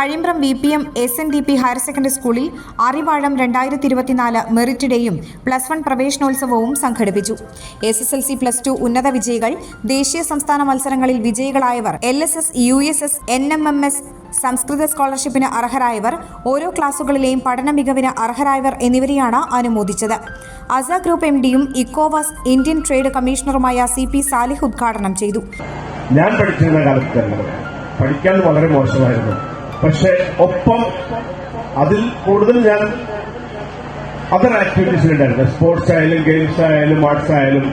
Kazhimbram V P M S N D P higher secondary സ്കൂളിൽ അറിവാഴം രണ്ടായിരത്തി ഇരുപത്തിനാല് മെറിറ്റ് ഡേയും പ്ലസ് വൺ പ്രവേശനോത്സവവും സംഘടിപ്പിച്ചു. S S L C plus two ഉന്നത വിജയികൾ ദേശീയ സംസ്ഥാന മത്സരങ്ങളിൽ വിജയികളായവർ L S S U S S N M M S സംസ്കൃത സ്കോളർഷിപ്പിന് അർഹരായവർ ഓരോ ക്ലാസുകളിലെയും പഠന മികവിന് അർഹരായവർ എന്നിവരെയാണ് അനുമോദിച്ചത്. അസ ഗ്രൂപ്പ് എം ഡിയും ഇക്കോവാസ് ഇന്ത്യൻ ട്രേഡ് കമ്മീഷണറുമായ സി പി സാലിഹ് ഉദ്ഘാടനം ചെയ്തു. ഞാൻ പഠിച്ചിരുന്ന കാലത്ത് പഠിക്കാൻ വളരെ മോശമായിരുന്നു. പക്ഷെ ഒപ്പം അതിൽ കൂടുതൽ ഞാൻ അതർ ആക്ടിവിറ്റീസിലുണ്ടായിരുന്നു സ്പോർട്സ് ആയാലും ഗെയിംസ് ആയാലും ആർട്സ് ആയാലും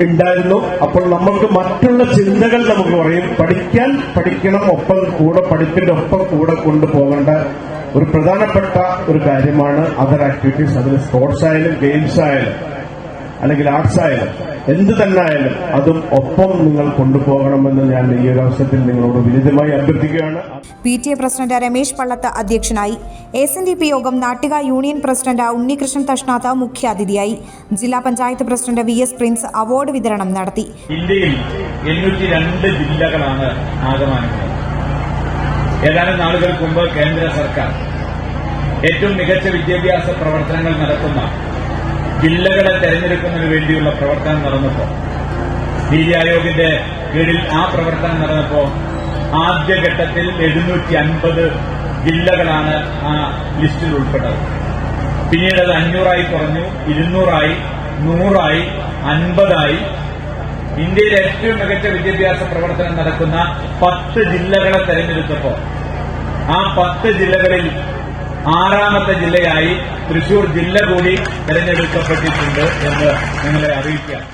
ഉണ്ടായിരുന്നു അപ്പോൾ നമുക്ക് മറ്റുള്ള ചിന്തകൾ നമുക്ക് പറയും. പഠിക്കാൻ പഠിക്കണം ഒപ്പം കൂടെ പഠിപ്പിന്റെ ഒപ്പം കൂടെ കൊണ്ടുപോകേണ്ട ഒരു പ്രധാനപ്പെട്ട ഒരു കാര്യമാണ് അതർ ആക്ടിവിറ്റീസ് അതിൽ സ്പോർട്സ് ആയാലും ഗെയിംസ് ആയാലും. അല്ലെങ്കിൽ ആർട്സ് ആയാലും എന്ത് തന്നെ ആയാലും അതും ഒപ്പം നിങ്ങൾ കൊണ്ടുപോകണമെന്ന് ഞാൻ ഈ ഒരു അവസരത്തിൽ നിങ്ങളോട് വിനിതമായി അഭ്യർത്ഥിക്കുകയാണ്. P T A president Ramesh Pallath അധ്യക്ഷനായി എസ് എൻ ഡി പി യോഗം നാട്ടിക യൂണിയൻ പ്രസിഡന്റ് ഉണ്ണികൃഷ്ണൻ തഷ്ണാത്ത മുഖ്യാതിഥിയായി ജില്ലാ panchayat president V S Prince award വിതരണം നടത്തി. ഇന്ത്യയിൽ എണ്ണൂറ്റി രണ്ട് ജില്ലകളാണ് ആകമാനങ്ങൾ ഏതാനും നാളുകൾക്ക് മുമ്പ് കേന്ദ്ര സർക്കാർ ഏറ്റവും മികച്ച വിദ്യാഭ്യാസ പ്രവർത്തനങ്ങൾ നടത്തുന്ന ജില്ലകളെ തെരഞ്ഞെടുക്കുന്നതിന് വേണ്ടിയുള്ള പ്രവർത്തനം നടന്നപ്പോൾ നീതി ആയോഗിന്റെ കീഴിൽ ആ പ്രവർത്തനം നടന്നപ്പോൾ ആദ്യഘട്ടത്തിൽ എഴുന്നൂറ്റി അൻപത് ജില്ലകളാണ് ആ ലിസ്റ്റിൽ ഉൾപ്പെട്ടത്. പിന്നീട് അത് അഞ്ഞൂറായി കുറഞ്ഞു ഇരുന്നൂറായി നൂറായി അൻപതായി. ഇന്ത്യയിലെ ഏറ്റവും മികച്ച വിദ്യാഭ്യാസ പ്രവർത്തനം നടക്കുന്ന പത്ത് ജില്ലകളെ തെരഞ്ഞെടുത്തപ്പോൾ ആ പത്ത് ജില്ലകളിൽ ആറാമത്തെ ജില്ലയായി തൃശൂർ ജില്ല കൂടി തെരഞ്ഞെടുക്കപ്പെട്ടിട്ടുണ്ട് എന്ന് നിങ്ങളെ അറിയിക്കാം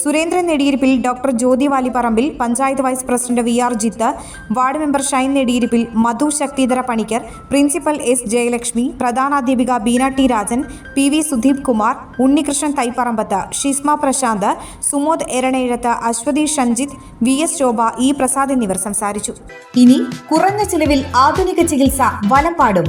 Surendran Nediyirippil doctor Jyothi Valipparambil panchayat vice president V R Jith ward member Shine Nediyirippil Madhu Sakthidhara Panicker principal S Jayalakshmi പ്രധാനാധ്യാപിക Beena T Rajan P V Sudheep Kumar Unnikrishnan Thaiparambath Shisma Prasanth Sumod Eranezhath Aswathy Shanjith V S Shobha E Prasad എന്നിവർ സംസാരിച്ചു. ഇനി കുറഞ്ഞ ചിലവിൽ ആധുനിക ചികിത്സ വലപ്പാടും